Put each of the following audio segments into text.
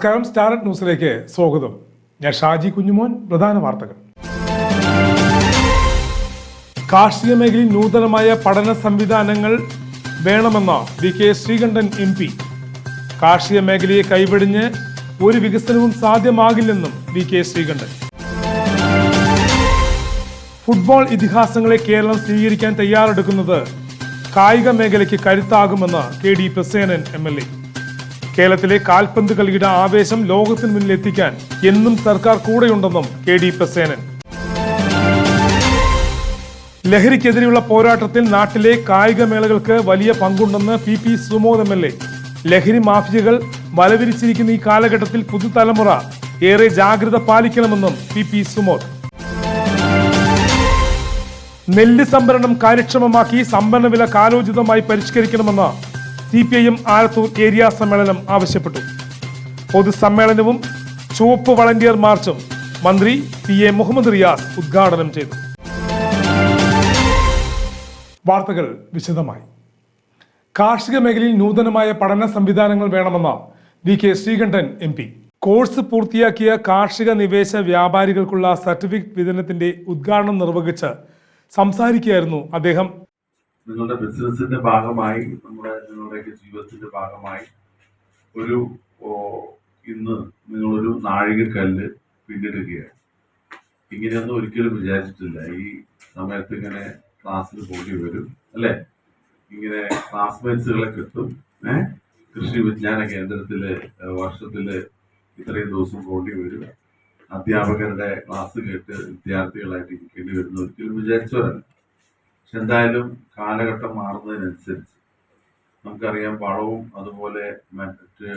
നമസ്കാരം. സ്റ്റാർട്ട് ന്യൂസിലേക്ക് സ്വാഗതം. ഞാൻ ഷാജി കുഞ്ഞുമോൻ പ്രധാന വാർത്തകൾ. കാർഷിക മേഖലയിൽ നൂതനമായ പഠന സംവിധാനങ്ങൾ വേണമെന്ന V K Sreekandan M P. കാർഷിക മേഖലയെ കൈവെടിഞ്ഞ് ഒരു വികസനവും സാധ്യമാകില്ലെന്നും വി കെ ശ്രീകണ്ഠൻ. ഫുട്ബോൾ ഇതിഹാസങ്ങളെ കേരളം സ്വീകരിക്കാൻ തയ്യാറെടുക്കുന്നത് കായിക മേഖലയ്ക്ക് കരുത്താകുമെന്ന് K D Prasenan M L A. കേരളത്തിലെ കാൽപന്ത് കളിയുടെ ആവേശം ലോകത്തിന് മുന്നിൽ എത്തിക്കാൻ എന്നും സർക്കാർ കൂടെയുണ്ടെന്നും കെ ഡി പ്രസേനൻ. ലഹരിക്കെതിരെയുള്ള പോരാട്ടത്തിൽ നാട്ടിലെ കായിക മേളകൾക്ക് വലിയ പങ്കുണ്ടെന്ന് P P Sumod M L A. ലഹരി മാഫിയകൾ വലവിരിച്ചിരിക്കുന്ന ഈ കാലഘട്ടത്തിൽ പുതുതലമുറ ഏറെ ജാഗ്രത പാലിക്കണമെന്നും പി പി സുമോദ്. നെല്ല് സംഭരണം കാര്യക്ഷമമാക്കി സംഭരണ വില കാലോചിതമായി പരിഷ്കരിക്കണമെന്ന് C P I M Alathur area സമ്മേളനം ആവശ്യപ്പെട്ടു. പൊതുസമ്മേളനവും ചുവപ്പ് വളണ്ടിയർ മാർച്ചും മന്ത്രി പി എ മുഹമ്മദ് റിയാസ് ഉദ്ഘാടനം ചെയ്തു. വാർത്തകൾ വിശദമായി. കാർഷിക മേഖലയിൽ നൂതനമായ പഠന സംവിധാനങ്ങൾ വേണമെന്ന V K Sreekandan M P. Course പൂർത്തിയാക്കിയ കാർഷിക നിവേശ വ്യാപാരികൾക്കുള്ള സർട്ടിഫിക്കറ്റ് വിതരണത്തിന്റെ ഉദ്ഘാടനം നിർവഹിച്ച് സംസാരിക്കുകയായിരുന്നു അദ്ദേഹം. നിങ്ങളുടെ ബിസിനസിന്റെ ഭാഗമായി നമ്മുടെ നിങ്ങളുടെയൊക്കെ ജീവിതത്തിന്റെ ഭാഗമായി ഒരു ഇന്ന് നിങ്ങളൊരു നാഴികക്കല്ല് പിന്നിടുകയാണ്. ഇങ്ങനെയൊന്നും ഒരിക്കലും വിചാരിച്ചിട്ടില്ല. ഈ സമയത്ത് ഇങ്ങനെ ക്ലാസ്സിൽ പോകേണ്ടി വരും അല്ലേ? ഇങ്ങനെ ക്ലാസ്മേറ്റ്സുകളെ കിട്ടും ഏഹ് കൃഷി വിജ്ഞാന കേന്ദ്രത്തിൽ വർഷത്തിൽ ഇത്രയും ദിവസം പോകേണ്ടി വരും. അധ്യാപകരുടെ ക്ലാസ് കേട്ട് വിദ്യാർത്ഥികളായിട്ട് ഇരിക്കേണ്ടി വരുന്ന ഒരിക്കലും വിചാരിച്ചവരല്ല. പക്ഷെ എന്തായാലും കാലഘട്ടം മാറുന്നതിനനുസരിച്ച് നമുക്കറിയാം വളവും അതുപോലെ മറ്റ്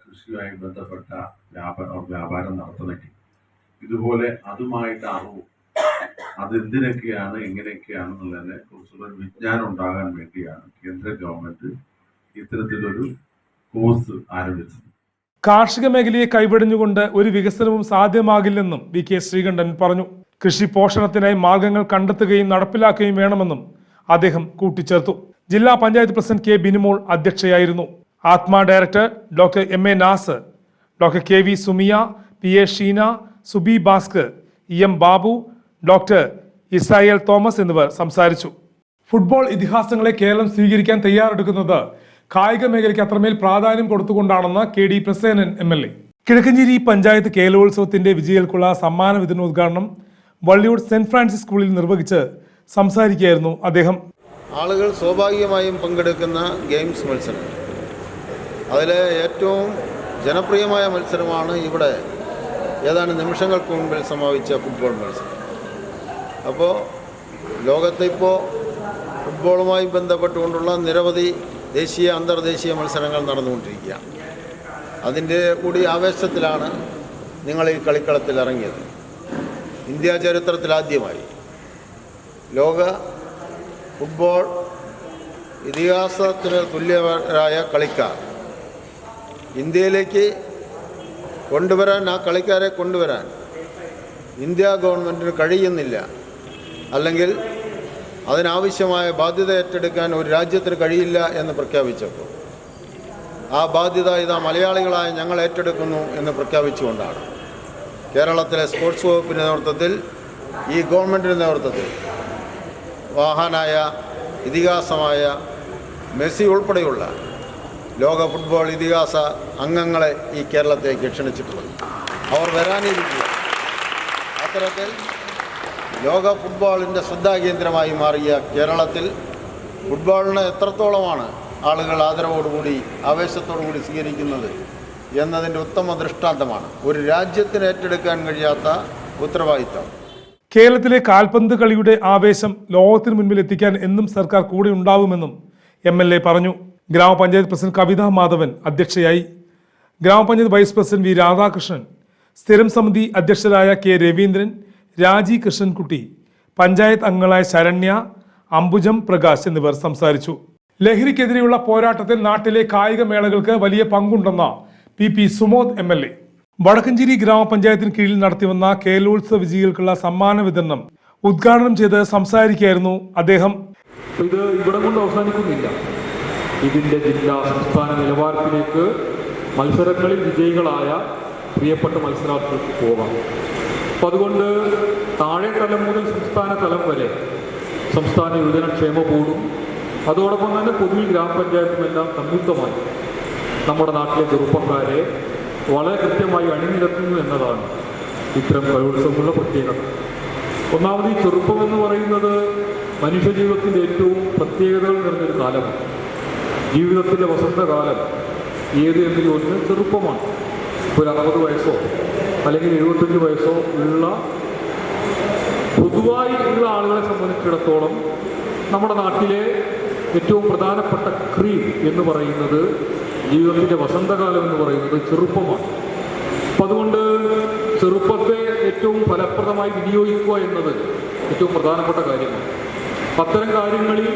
കൃഷിയുമായി ബന്ധപ്പെട്ട വ്യാപാര വ്യാപാരം നടത്തണമെങ്കിൽ ഇതുപോലെ അതുമായിട്ട് അറിവ് അതെന്തിനൊക്കെയാണ് എങ്ങനെയൊക്കെയാണെന്നുള്ളതിനെ കുറിച്ചുള്ള വിജ്ഞാനം ഉണ്ടാകാൻ വേണ്ടിയാണ് കേന്ദ്ര ഗവൺമെന്റ് ഇത്തരത്തിലൊരു കോഴ്സ് ആരംഭിച്ചത്. കാർഷിക മേഖലയെ കൈവെടിഞ്ഞുകൊണ്ട് ഒരു വികസനവും സാധ്യമാകില്ലെന്നും വി കെ ശ്രീകണ്ഠൻ പറഞ്ഞു. കൃഷി പോഷണത്തിനായി മാർഗങ്ങൾ കണ്ടെത്തുകയും നടപ്പിലാക്കുകയും വേണമെന്നും അദ്ദേഹം കൂട്ടിച്ചേർത്തു. ജില്ലാ panchayat president K Binimol അധ്യക്ഷയായിരുന്നു. Atma director doctor M A Nas doctor K V Sumiya P A Sheena Subi Bhaskar E M Babu doctor Israel Thomas എന്നിവർ സംസാരിച്ചു. ഫുട്ബോൾ ഇതിഹാസങ്ങളെ കേരളം സ്വീകരിക്കാൻ തയ്യാറെടുക്കുന്നത് കായിക മേഖലയ്ക്ക് അത്രമേൽ പ്രാധാന്യം കൊടുത്തുകൊണ്ടാണെന്ന് K D Prasenan M L A. Kizhakkanchery panchayat കേരളോത്സവത്തിന്റെ വിജയികൾക്കുള്ള സമ്മാന വിതരണോദ്ഘാടനം വള്ളിയൂർ സെന്റ് ഫ്രാൻസിസ് സ്കൂളിൽ നിർവഹിച്ച് സംസാരിക്കുകയായിരുന്നു അദ്ദേഹം. ആളുകൾ സ്വാഭാവികമായും പങ്കെടുക്കുന്ന ഗെയിംസ് മത്സരം. അതിലെ ഏറ്റവും ജനപ്രിയമായ മത്സരമാണ് ഇവിടെ ഏതാനും നിമിഷങ്ങൾക്ക് മുമ്പിൽ സമാപിച്ച ഫുട്ബോൾ മത്സരം. അപ്പോൾ ലോകത്തെ ഇപ്പോൾ ഫുട്ബോളുമായി ബന്ധപ്പെട്ടുകൊണ്ടുള്ള നിരവധി ദേശീയ അന്തർദേശീയ മത്സരങ്ങൾ നടന്നുകൊണ്ടിരിക്കുകയാണ്. അതിന്റെ കൂടി ആവേശത്തിലാണ് നിങ്ങൾ ഈ കളിക്കളത്തിൽ ഇറങ്ങിയത്. ഇന്ത്യ ചരിത്രത്തിലാദ്യമായി ലോക ഫുട്ബോൾ ഇതിഹാസത്തിന് തുല്യരായ കളിക്കാർ. ഇന്ത്യയിലേക്ക് കൊണ്ടുവരാൻ ആ കളിക്കാരെ കൊണ്ടുവരാൻ ഇന്ത്യ ഗവൺമെന്റിന് കഴിയുന്നില്ല. അല്ലെങ്കിൽ അതിനാവശ്യമായ ബാധ്യത ഏറ്റെടുക്കാൻ ഒരു രാജ്യത്തിന് കഴിയില്ല എന്ന് പ്രഖ്യാപിച്ചപ്പോൾ. ആ ബാധ്യത ഇതാ മലയാളികളായ ഞങ്ങൾ ഏറ്റെടുക്കുന്നു എന്ന് പ്രഖ്യാപിച്ചുകൊണ്ടാണ്. കേരളത്തിലെ സ്പോർട്സ് വകുപ്പിന്റെ നേതൃത്വത്തിൽ ഈ ഗവൺമെന്റിന്റെ നേതൃത്വത്തിൽ വാഹനായ ഇതിഹാസമായ മെസ്സി ഉൾപ്പെടെയുള്ള ലോക ഫുട്ബോൾ ഇതിഹാസ അംഗങ്ങളെ ഈ കേരളത്തിലേക്ക് ക്ഷണിച്ചിട്ടുള്ളത്. അവർ വരാനിരിക്കുക അത്തരത്തിൽ ലോക ഫുട്ബോളിന്റെ ശ്രദ്ധാകേന്ദ്രമായി മാറിയ കേരളത്തിൽ ഫുട്ബോളിന് എത്രത്തോളമാണ് ആളുകൾ ആദരവോടുകൂടി ആവേശത്തോടു കൂടി സ്വീകരിക്കുന്നത് എന്നതിന്റെ ഉത്തമ ദൃഷ്ടാന്തമാണ്. ഒരു രാജ്യത്തിന് ഏറ്റെടുക്കാൻ കഴിയാത്ത ഉത്തരവാദിത്തം. കേരളത്തിലെ കാൽപന്ത് കളിയുടെ ആവേശം ലോകത്തിന് മുൻപിൽ എത്തിക്കാൻ എന്നും സർക്കാർ കൂടെ ഉണ്ടാവുമെന്നും എം എൽ എ പറഞ്ഞു. ഗ്രാമപഞ്ചായത്ത് പ്രസിഡന്റ് കവിതാ മാധവൻ അധ്യക്ഷയായി. ഗ്രാമപഞ്ചായത്ത് വൈസ് പ്രസിഡന്റ് വി രാധാകൃഷ്ണൻ സ്ഥിരം സമിതി അധ്യക്ഷരായ കെ രവീന്ദ്രൻ രാജി കൃഷ്ണൻകുട്ടി പഞ്ചായത്ത് അംഗങ്ങളായ ശരണ്യ അംബുജം പ്രകാശ് എന്നിവർ സംസാരിച്ചു. ലഹരിക്കെതിരെയുള്ള പോരാട്ടത്തിൽ നാട്ടിലെ കായിക മേളകൾക്ക് വലിയ പങ്കുണ്ടെന്ന P P Sumod M L A. Vadakkanchery ഗ്രാമപഞ്ചായത്തിന് കീഴിൽ നടത്തിവന്ന കേലോത്സവ വിജയികൾക്കുള്ള സമ്മാന വിതരണം ഉദ്ഘാടനം ചെയ്ത് സംസാരിക്കുകയായിരുന്നു അദ്ദേഹം. ഇത് ഇവിടെ കൊണ്ട് അവസാനിക്കുന്നില്ല. ഇതിന്റെ ജില്ലാ സംസ്ഥാന നിലവാരത്തിലേക്ക് മത്സരങ്ങളിൽ വിജയികളായ പ്രിയപ്പെട്ട മത്സരാർത്ഥികൾക്ക് പോകാം. അപ്പം അതുകൊണ്ട് താഴെ തലം മുതൽ സംസ്ഥാന തലം വരെ സംസ്ഥാന യുവജനക്ഷേമ ബോർഡും അതോടൊപ്പം തന്നെ പൊതുവിൽ ഗ്രാമപഞ്ചായത്തും എല്ലാം സംയുക്തമായി നമ്മുടെ നാട്ടിലെ ചെറുപ്പക്കാരെ വളരെ കൃത്യമായി അണിനിരത്തുന്നു എന്നതാണ് ഇത്തരം കലോത്സവങ്ങളുടെ പ്രത്യേകത. ഒന്നാമത് ഈ ചെറുപ്പം എന്ന് പറയുന്നത് മനുഷ്യജീവിതത്തിന്റെ ഏറ്റവും പ്രത്യേകതകൾ നിറഞ്ഞൊരു കാലമാണ്. ജീവിതത്തിന്റെ വസന്തകാലം ഏത് എന്ന് ചോദിച്ചാൽ ചെറുപ്പമാണ്. ഒരു അറുപത് വയസ്സോ അല്ലെങ്കിൽ എഴുപത്തഞ്ച് വയസ്സോ ഉള്ള പൊതുവായി ഉള്ള ആളുകളെ സംബന്ധിച്ചിടത്തോളം നമ്മുടെ നാട്ടിലെ ഏറ്റവും പ്രധാനപ്പെട്ട ക്രീം എന്ന് പറയുന്നത് ജീവിതത്തിന്റെ വസന്തകാലം എന്ന് പറയുന്നത് ചെറുപ്പമാണ്. അപ്പം അതുകൊണ്ട് ചെറുപ്പത്തെ ഏറ്റവും ഫലപ്രദമായി വിനിയോഗിക്കുക എന്നത് ഏറ്റവും പ്രധാനപ്പെട്ട കാര്യമാണ്. അത്തരം കാര്യങ്ങളിൽ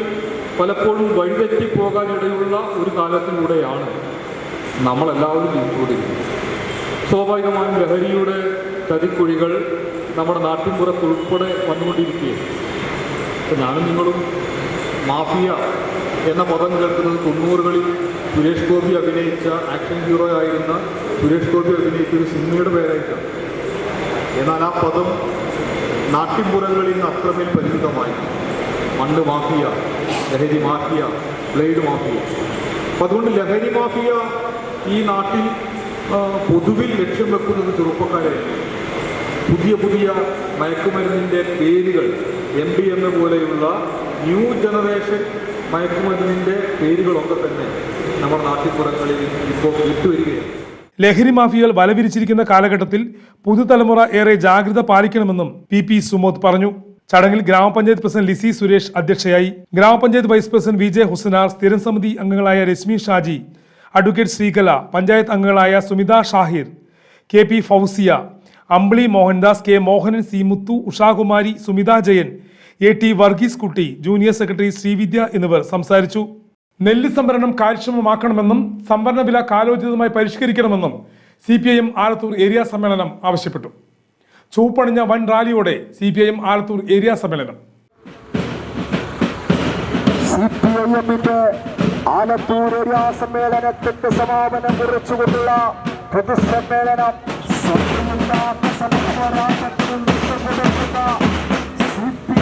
പലപ്പോഴും വഴിതെറ്റി പോകാനിടയുള്ള ഒരു കാലത്തിലൂടെയാണ് നമ്മളെല്ലാവരും ജീവിച്ചുകൊണ്ടിരിക്കുന്നത്. സ്വാഭാവികമായും ലഹരിയുടെ ചതിക്കുഴികൾ നമ്മുടെ നാട്ടിൻപുറത്ത് ഉൾപ്പെടെ വന്നുകൊണ്ടിരിക്കുകയാണ്. ഞാനും നിങ്ങളും മാഫിയ എന്ന പദം കേൾക്കുന്നത് തൊണ്ണൂറുകളിൽ സുരേഷ് ഗോപി അഭിനയിച്ച ആക്ഷൻ ഹീറോ ആയിരുന്ന സുരേഷ് ഗോപി അഭിനയിച്ച ഒരു സിനിമയുടെ പേരായിട്ടാണ്. എന്നാൽ ആ പദം നാട്ടിൻപുറങ്ങളിൽ നിന്ന് അത്രമേൽ പരിമിതമായി. മണ്ണ് മാഫിയ ലഹരി മാഫിയ ബ്ലേഡ് മാഫിയ. അപ്പം അതുകൊണ്ട് ലഹരി മാഫിയ ഈ നാട്ടിൽ പൊതുവിൽ ലക്ഷ്യം വെക്കുന്നത് ചെറുപ്പക്കാരെ പുതിയ പുതിയ മയക്കുമരുന്നിന്റെ പേരുകൾ എം ഡി എം പോലെയുള്ള ന്യൂ ജനറേഷൻ മയക്കുമരുന്നിന്റെ പേരുകളൊക്കെ തന്നെ നമ്മുടെ നാട്ടിൻപുറങ്ങളിൽ ഇപ്പോൾ വിട്ടുവരികയാണ്. ലഹരി മാഫിയകൾ വലവിരിച്ചിരിക്കുന്ന കാലഘട്ടത്തിൽ പുതുതലമുറ ഏറെ ജാഗ്രത പാലിക്കണമെന്നും പി പി സുമോദ് പറഞ്ഞു. ചടങ്ങിൽ ഗ്രാമപഞ്ചായത്ത് പ്രസിഡന്റ് ലിസി സുരേഷ് അധ്യക്ഷയായി. ഗ്രാമപഞ്ചായത്ത് vice president V J Husanar സ്ഥിരം സമിതി അംഗങ്ങളായ രശ്മി ഷാജി അഡ്വക്കേറ്റ് ശ്രീകല പഞ്ചായത്ത് അംഗങ്ങളായ Sumitha Shahir K P Fousiya Ambili Mohandas K Mohanan C Muthu Ushakumari Sumitha Jayan A T Varghese Kutty junior secretary Srividya എന്നിവർ സംസാരിച്ചു. നെല്ല് സംവരണം കാര്യക്ഷമമാക്കണമെന്നും സംവരണ വില കാലോചിതമായി പരിഷ്കരിക്കണമെന്നും C P I Alathur area സമ്മേളനം ആവശ്യപ്പെട്ടു. ചുവപ്പണിഞ്ഞ വൻ റാലിയോടെ C P I Alathur area സമ്മേളനം. ആലത്തൂർ ഏരിയ സമ്മേളനത്തിന്റെ സമാപനം കുറിച്ചുകൊണ്ടുള്ള പൊതുസമ്മേളനം സ്വന്തമില്ലാത്ത സമരപോരാട്ടത്തിനും വിട്ടുകൊടുക്കുന്ന സി പി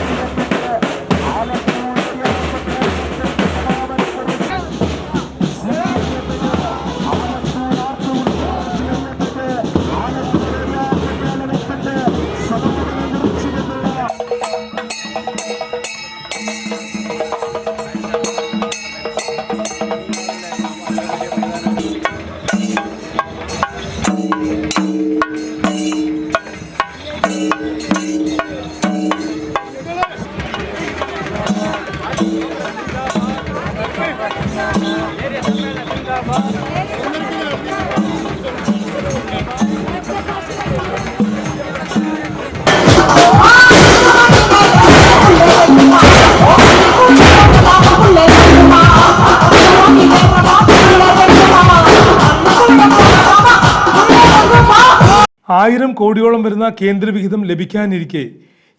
ആയിരം കോടിയോളം വരുന്ന കേന്ദ്രവിഹിതം ലഭിക്കാനിരിക്കെ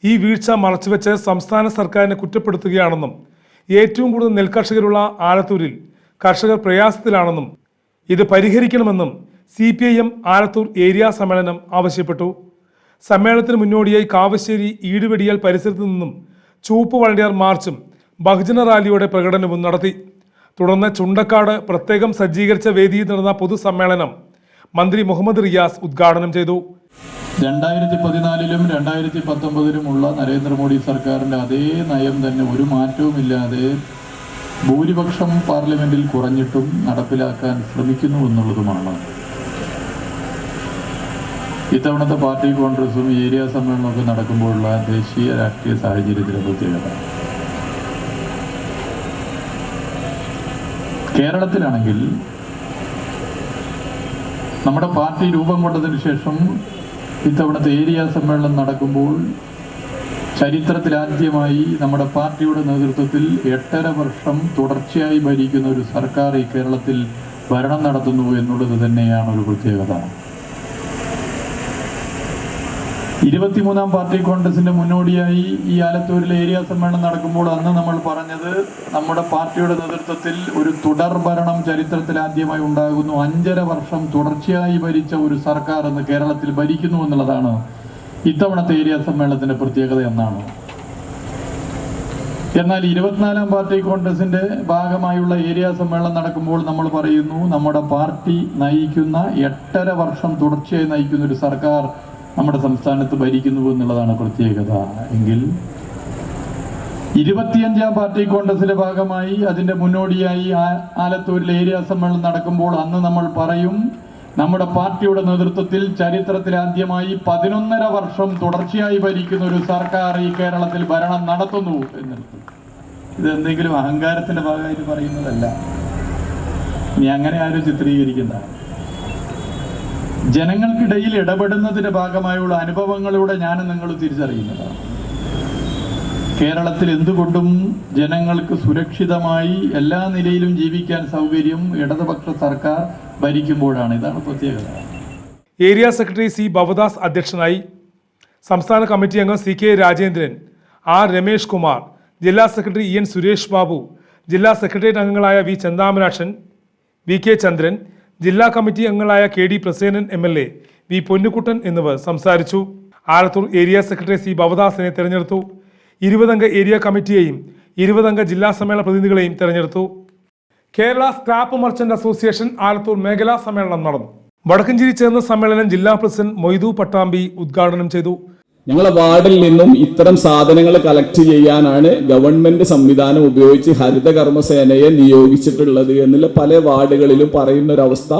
ഈ വീഴ്ച മറച്ചുവെച്ച് സംസ്ഥാന സർക്കാരിനെ കുറ്റപ്പെടുത്തുകയാണെന്നും ഏറ്റവും കൂടുതൽ നെൽകർഷകരുള്ള ആലത്തൂരിൽ കർഷകർ പ്രയാസത്തിലാണെന്നും ഇത് പരിഹരിക്കണമെന്നും C P I M Alathur area സമ്മേളനം ആവശ്യപ്പെട്ടു. സമ്മേളനത്തിന് മുന്നോടിയായി കാവശ്ശേരി ഈടുവെടിയാൽ പരിസരത്തു നിന്നും ചൂപ്പ് വളണ്ടിയാർ മാർച്ചും ബഹുജന റാലിയുടെ പ്രകടനവും നടത്തി. തുടർന്ന് ചുണ്ടക്കാട് പ്രത്യേകം സജ്ജീകരിച്ച വേദിയിൽ നടന്ന പൊതുസമ്മേളനം മന്ത്രി മുഹമ്മദ് റിയാസ് ഉദ്ഘാടനം ചെയ്തു. രണ്ടായിരത്തി പതിനാലിലും രണ്ടായിരത്തി പത്തൊമ്പതിലുമുള്ള നരേന്ദ്രമോദി സർക്കാരിന്റെ അതേ നയം തന്നെ ഒരു മാറ്റവുമില്ലാതെ ഭൂരിപക്ഷം പാർലമെന്റിൽ കുറഞ്ഞിട്ടും നടപ്പിലാക്കാൻ ശ്രമിക്കുന്നു എന്നുള്ളതുമാണ്. ഇത്തവണത്തെ പാർട്ടി കോൺഗ്രസും ഏരിയ സമ്മേളനമൊക്കെ നടക്കുമ്പോഴുള്ള ദേശീയ രാഷ്ട്രീയ സാഹചര്യത്തിലെ പ്രത്യേകത. കേരളത്തിലാണെങ്കിൽ നമ്മുടെ പാർട്ടി രൂപം കൊണ്ടതിന് ശേഷം ഇത്തവണത്തെ ഏരിയ സമ്മേളനം നടക്കുമ്പോൾ ചരിത്രത്തിലാദ്യമായി നമ്മുടെ പാർട്ടിയുടെ നേതൃത്വത്തിൽ എട്ടര വർഷം തുടർച്ചയായി ഭരിക്കുന്ന ഒരു സർക്കാർ ഈ കേരളത്തിൽ ഭരണം നടത്തുന്നു എന്നുള്ളത് തന്നെയാണ് ഒരു പ്രത്യേകത. ഇരുപത്തിമൂന്നാം പാർട്ടി കോൺഗ്രസിന്റെ മുന്നോടിയായി ഈ ആലത്തൂരിലെ ഏരിയ സമ്മേളനം നടക്കുമ്പോൾ അന്ന് നമ്മൾ പറഞ്ഞത് നമ്മുടെ പാർട്ടിയുടെ നേതൃത്വത്തിൽ ഒരു തുടർ ഭരണം ചരിത്രത്തിൽ ആദ്യമായി ഉണ്ടാകുന്നു. അഞ്ചര വർഷം തുടർച്ചയായി ഭരിച്ച ഒരു സർക്കാർ എന്ന് കേരളത്തിൽ ഭരിക്കുന്നു എന്നുള്ളതാണ് ഇത്തവണത്തെ ഏരിയ സമ്മേളനത്തിന്റെ പ്രത്യേകത എന്നാണ്. എന്നാൽ ഇരുപത്തിനാലാം പാർട്ടി കോൺഗ്രസിന്റെ ഭാഗമായുള്ള ഏരിയ സമ്മേളനം നടക്കുമ്പോൾ നമ്മൾ പറയുന്നു നമ്മുടെ പാർട്ടി നയിക്കുന്ന എട്ടര വർഷം തുടർച്ചയായി നയിക്കുന്ന ഒരു സർക്കാർ നമ്മുടെ സംസ്ഥാനത്ത് ഭരിക്കുന്നു എന്നുള്ളതാണ് പ്രത്യേകത. എങ്കിൽ ഇരുപത്തിയഞ്ചാം പാർട്ടി കോൺഗ്രസിന്റെ ഭാഗമായി അതിന്റെ മുന്നോടിയായി ആലത്തൂരിൽ ഏരിയ സമ്മേളനം നടക്കുമ്പോൾ അന്ന് നമ്മൾ പറയും നമ്മുടെ പാർട്ടിയുടെ നേതൃത്വത്തിൽ ചരിത്രത്തിൽ ആദ്യമായി പതിനൊന്നര വർഷം തുടർച്ചയായി ഭരിക്കുന്ന ഒരു സർക്കാർ ഈ കേരളത്തിൽ ഭരണം നടത്തുന്നു എന്നുള്ളത് ഇത് എന്തെങ്കിലും അഹങ്കാരത്തിന്റെ ഭാഗമായിട്ട് പറയുന്നതല്ല. ഇനി അങ്ങനെ ആരും ചിത്രീകരിക്കുന്ന ജനങ്ങൾക്കിടയിൽ ഇടപെടുന്നതിന്റെ ഭാഗമായുള്ള അനുഭവങ്ങളിലൂടെ ഞാൻ നിങ്ങൾ തിരിച്ചറിയുന്നതാണ് കേരളത്തിൽ എന്തുകൊണ്ടും ജനങ്ങൾക്ക് സുരക്ഷിതമായി എല്ലാ നിലയിലും ജീവിക്കാൻ സൗകര്യം ഇടതുപക്ഷ സർക്കാർ ഭരിക്കുമ്പോഴാണ്. ഇതാണ് പ്രത്യേകത. ഏരിയ സെക്രട്ടറി സി ഭവദാസ് അധ്യക്ഷനായി സംസ്ഥാന കമ്മിറ്റി അംഗം C K Rajendran R Ramesh Kumar ജില്ലാ secretary E N Suresh Babu ജില്ലാ സെക്രട്ടേറിയറ്റ് അംഗങ്ങളായ V Chandamarakshan V K Chandran ജില്ലാ കമ്മിറ്റി അംഗങ്ങളായ K D Prasenan M L A V Ponnukuttan എന്നിവർ സംസാരിച്ചു. ആലത്തൂർ ഏരിയ സെക്രട്ടറി സി ഭവദാസിനെ തെരഞ്ഞെടുത്തു. ഇരുപതംഗ ഏരിയ കമ്മിറ്റിയെയും ഇരുപതംഗ ജില്ലാ സമ്മേളന പ്രതിനിധികളെയും തെരഞ്ഞെടുത്തു. Kerala scrap merchant association Alathur മേഖലാ സമ്മേളനം നടന്നു. വടക്കഞ്ചേരി ചേർന്ന സമ്മേളനം ജില്ലാ പ്രസിഡന്റ് മൊയ്തു പട്ടാമ്പി ഉദ്ഘാടനം ചെയ്തു. ഞങ്ങളെ വാർഡിൽ നിന്നും ഇത്തരം സാധനങ്ങൾ കളക്ട് ചെയ്യാനാണ് ഗവൺമെന്റ് സംവിധാനം ഉപയോഗിച്ച് ഹരിതകർമ്മസേനയെ നിയോഗിച്ചിട്ടുള്ളത് എന്നുള്ള പല വാർഡുകളിലും പറയുന്ന ഒരു അവസ്ഥ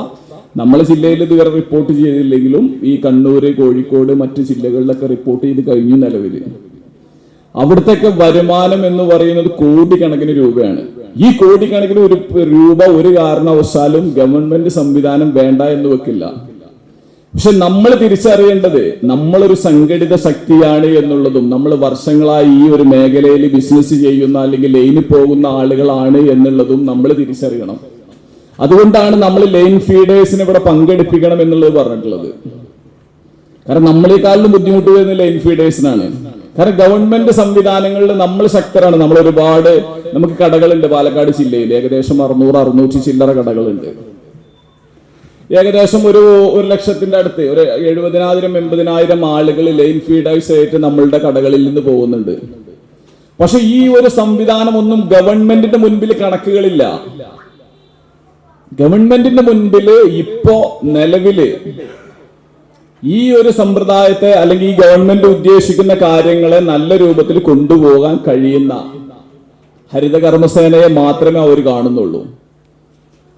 നമ്മളെ ജില്ലയിൽ ഇതുവരെ റിപ്പോർട്ട് ചെയ്തില്ലെങ്കിലും ഈ കണ്ണൂർ കോഴിക്കോട് മറ്റു ജില്ലകളിലൊക്കെ റിപ്പോർട്ട് ചെയ്ത് കഴിഞ്ഞു നിലവിൽ അവിടുത്തെ വരുമാനം എന്ന് പറയുന്നത് കോടിക്കണക്കിന് രൂപയാണ്. ഈ കോടിക്കണക്കിന് ഒരു രൂപ ഒരു കാരണവശാലും ഗവൺമെന്റ് സംവിധാനം വേണ്ട എന്ന് വെക്കില്ല. പക്ഷെ നമ്മൾ തിരിച്ചറിയേണ്ടത് നമ്മളൊരു സംഘടിത ശക്തിയാണ് എന്നുള്ളതും നമ്മൾ വർഷങ്ങളായി ഈ ഒരു മേഖലയിൽ ബിസിനസ് ചെയ്യുന്ന അല്ലെങ്കിൽ ലൈനിൽ പോകുന്ന ആളുകളാണ് എന്നുള്ളതും നമ്മൾ തിരിച്ചറിയണം. അതുകൊണ്ടാണ് നമ്മൾ ലൈൻ ഫീഡേഴ്സിനെ ഇവിടെ പങ്കെടുപ്പിക്കണം എന്നുള്ളത് പറഞ്ഞിട്ടുള്ളത്. കാരണം നമ്മളെക്കാളിലും ബുദ്ധിമുട്ട് വരുന്ന ലൈൻ ഫീഡേഴ്സിനാണ് കാരണം ഗവൺമെന്റ് സംവിധാനങ്ങളിൽ നമ്മൾ ശക്തരാണ്. നമ്മൾ ഒരുപാട് നമുക്ക് കടകളുണ്ട്. പാലക്കാട് ജില്ലയിൽ ഏകദേശം അറുന്നൂറ് അറുന്നൂറ്റി ചില്ലറ കടകളുണ്ട്. ഏകദേശം ഒരു ഒരു ലക്ഷത്തിന്റെ അടുത്ത് ഒരു എഴുപതിനായിരം എൺപതിനായിരം ആളുകൾ ലൈൻ ഫീഡേഴ്സ് ആയിട്ട് നമ്മളുടെ കടകളിൽ നിന്ന് പോകുന്നുണ്ട്. പക്ഷെ ഈ ഒരു സംവിധാനം ഒന്നും ഗവൺമെന്റിന്റെ മുൻപിൽ കണക്കുകളില്ല. ഗവൺമെന്റിന്റെ മുൻപിൽ ഇപ്പോ നിലവിൽ ഈ ഒരു സമ്പ്രദായത്തെ അല്ലെങ്കിൽ ഈ ഗവൺമെന്റ് ഉദ്ദേശിക്കുന്ന കാര്യങ്ങളെ നല്ല രൂപത്തിൽ കൊണ്ടുപോകാൻ കഴിയുന്ന ഹരിതകർമ്മസേനയെ മാത്രമേ അവർ കാണുന്നുള്ളൂ.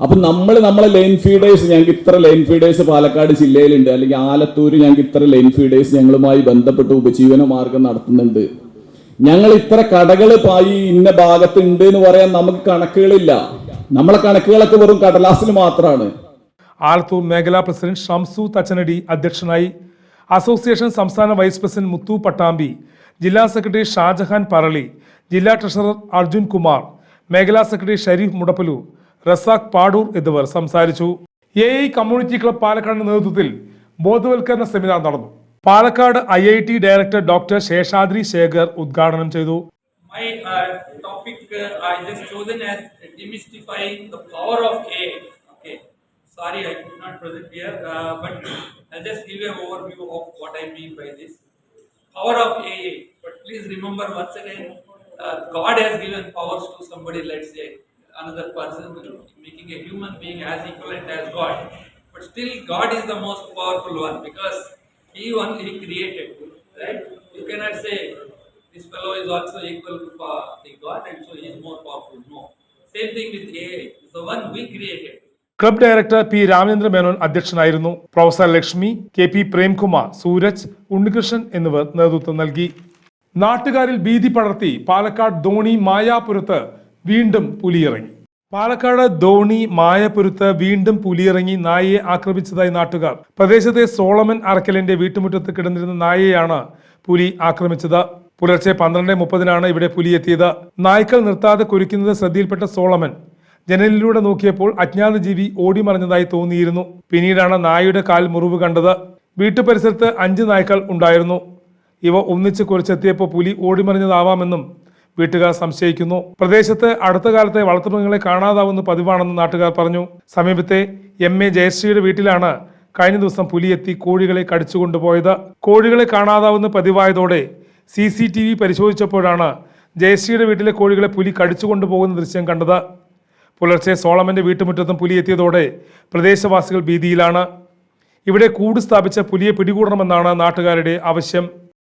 അപ്പൊ നമ്മൾ നമ്മളെ ലൈൻ ഫീഡേഴ്സ് ഞങ്ങൾക്ക് ഇത്ര ലൈൻ ഫീഡേഴ്സ് പാലക്കാട് ജില്ലയിലുണ്ട്. അല്ലെങ്കിൽ ആലത്തൂർ ഞങ്ങൾക്ക് ഇത്ര ലൈൻ ഫീഡേഴ്സ് ഞങ്ങളുമായി ബന്ധപ്പെട്ട് ഉപജീവന മാർഗം നടത്തുന്നുണ്ട്. ഞങ്ങൾ ഇത്ര കടകൾ പായി ഇന്ന ഭാഗത്തുണ്ട് എന്ന് പറയാൻ നമുക്ക് കണക്കുകളില്ല. നമ്മളെ കണക്കുകളൊക്കെ വെറും കടലാസിൽ മാത്രമാണ് ആലത്തൂർ മേഖലാ പ്രസിഡന്റ് ഷംസു തച്ചനടി അധ്യക്ഷനായി. അസോസിയേഷൻ സംസ്ഥാന വൈസ് പ്രസിഡന്റ് മുത്തു പട്ടാമ്പി. ജില്ലാ സെക്രട്ടറി ഷാജഹാൻ പറളി. ജില്ലാ ട്രഷറർ അർജുൻ കുമാർ. മേഖലാ സെക്രട്ടറി ഷരീഫ് മുടപ്പലു റസാഖ് പാടൂർ എന്നിവർ സംസാരിച്ചു എ ഐ കമ്മ്യൂണിറ്റി ക്ലബ് പാലക്കാടിന്റെ നേതൃത്വത്തിൽ ബോധവൽക്കരണ സെമിനാർ നടന്നു Palakkad I I T director doctor Seshadri Sekhar ഉദ്ഘാടനം ചെയ്തു My uh, topic uh, I just chosen as demystifying the power of AI. Okay, sorry I could not present here, uh, but I'll just give an overview of what I mean by this. Power of AI. But please remember once again, uh, God has given powers to somebody. Let's say another person, making a human being as equivalent as God. But still, God is the most powerful one because He only created. Right? You cannot say this fellow is also equal to uh, the God and so he is more powerful. No. Same thing with AI. It's the one we created. Club director P Ramachandra Menon അധ്യക്ഷനായിരുന്നു professor Lakshmi K P Premkumar Sooraj Unnikrishnan എന്നിവർ നേതൃത്വം നൽകി നാട്ടുകാരിൽ ഭീതി പടർത്തി പാലക്കാട് ധോണി മായാപുരത്ത് വീണ്ടും പുലിയിറങ്ങി. പാലക്കാട് ധോണി മായപുരത്ത് വീണ്ടും പുലിയിറങ്ങി നായയെ ആക്രമിച്ചതായി നാട്ടുകാർ. പ്രദേശത്തെ സോളമൻ അറക്കലിന്റെ വീട്ടുമുറ്റത്ത് കിടന്നിരുന്ന നായയെയാണ് പുലി ആക്രമിച്ചത്. പുലർച്ചെ പന്ത്രണ്ട് മുപ്പതിനാണ് ഇവിടെ പുലി എത്തിയത് നായ്ക്കൾ നിർത്താതെ കുരിക്കുന്നത് ശ്രദ്ധയിൽപ്പെട്ട സോളമൻ. ജനലിലൂടെ നോക്കിയപ്പോൾ അജ്ഞാത ജീവി ഓടിമറഞ്ഞതായി തോന്നിയിരുന്നു. പിന്നീടാണ് നായയുടെ കാൽ മുറിവ് കണ്ടത്. വീട്ടുപരിസരത്ത് അഞ്ച് നായ്ക്കൾ ഉണ്ടായിരുന്നു. ഇവ ഒന്നിച്ച് കുറിച്ചെത്തിയപ്പോൾ പുലി ഓടിമറിഞ്ഞതാവാമെന്നും വീട്ടുകാർ സംശയിക്കുന്നു. പ്രദേശത്ത് അടുത്ത കാലത്തെ വളർത്തുമൃഗങ്ങളെ കാണാതാവുന്ന പതിവാണെന്ന് നാട്ടുകാർ പറഞ്ഞു. സമീപത്തെ എം എ ജയശ്രീയുടെ വീട്ടിലാണ് കഴിഞ്ഞ ദിവസം പുലിയെത്തി കോഴികളെ കടിച്ചുകൊണ്ടുപോയത്. കോഴികളെ കാണാതാവുന്ന പതിവായതോടെ സി സി ടി വി പരിശോധിച്ചപ്പോഴാണ് ജയശ്രീയുടെ വീട്ടിലെ കോഴികളെ പുലി കടിച്ചുകൊണ്ടുപോകുന്ന ദൃശ്യം കണ്ടത്. പുലർച്ചെ സോളമന്റെ വീട്ടുമുറ്റത്തും പുലി എത്തിയതോടെ പ്രദേശവാസികൾ ഭീതിയിലാണ്. ഇവിടെ കൂട് സ്ഥാപിച്ച പുലിയെ പിടികൂടണമെന്നാണ് നാട്ടുകാരുടെ ആവശ്യം.